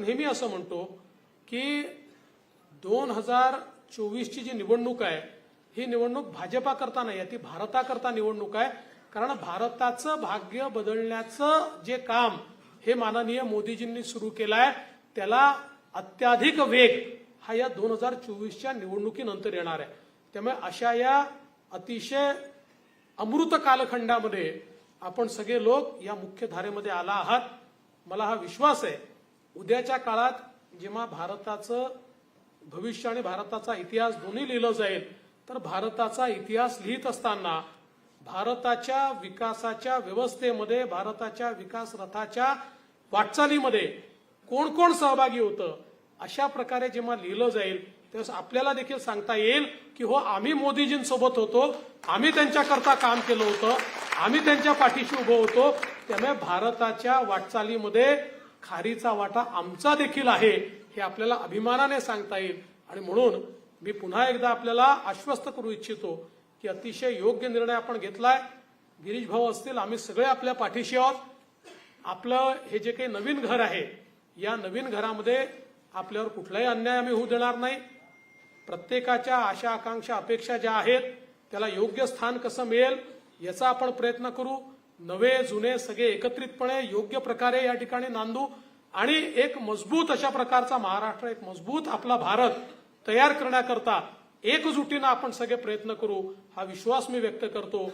नेहमी असं म्हणतो की दोन हजार चोवीसची जी निवडणूक आहे ही निवडणूक भाजपा करता नाही आहे ती भारताकरता निवडणूक आहे. कारण भारताचं भाग्य बदलण्याचं जे काम हे माननीय मोदीजींनी सुरू केलं आहे त्याला अत्याधिक वेग हा या दोन हजार चोवीसच्या निवडणुकीनंतर येणार आहे. त्यामुळे अशा या अतिशय अमृत कालखंडामध्ये आपण सगळे लोक या मुख्य धारेमध्ये आला आहात. मला हा विश्वास आहे उद्याच्या काळात जेव्हा भारताचं भविष्य आणि भारताचा इतिहास दोन्ही लिहिलं जाईल तर भारताचा इतिहास लिहित असताना भारताच्या विकासाच्या व्यवस्थेमध्ये भारताच्या विकास रथाच्या वाटचालीमध्ये कोण कोण सहभागी होतं अशा प्रकारे जेव्हा लिहिलं जाईल तेव्हा आपल्याला देखील सांगता येईल की हो आम्ही मोदीजींसोबत होतो आम्ही त्यांच्याकरता काम केलं होतं आम्ही त्यांच्या पाठीशी उभं होतो त्यामुळे भारताच्या वाटचालीमध्ये खारीचा वाटा आमचा देखील आहे हे आपल्याला अभिमानाने सांगता येईल. आणि म्हणून मी पुन्हा एकदा आपल्याला आश्वस्त करू इच्छितो की अतिशय योग्य निर्णय आपण घेतलाय. गिरीश भाऊ असतील आम्ही सगळे आपल्या पाठीशी आहोत. आपलं हे जे काही नवीन घर आहे या नवीन घरामध्ये आपल्यावर कुठलाही अन्याय आम्ही होऊ देणार नाही. प्रत्येकाच्या आशा आकांक्षा अपेक्षा ज्या आहेत त्याला योग्य स्थान कसं मिळेल याचा आपण प्रयत्न करू. नवे जुने सगळे एकत्रितपणे योग्य प्रकारे या ठिकाणी नांदू आणि एक मजबूत अशा प्रकारचा महाराष्ट्र एक मजबूत आपला भारत तयार करण्याकरता एकजुटीनं आपण सगळे प्रयत्न करू हा विश्वास मी व्यक्त करतो.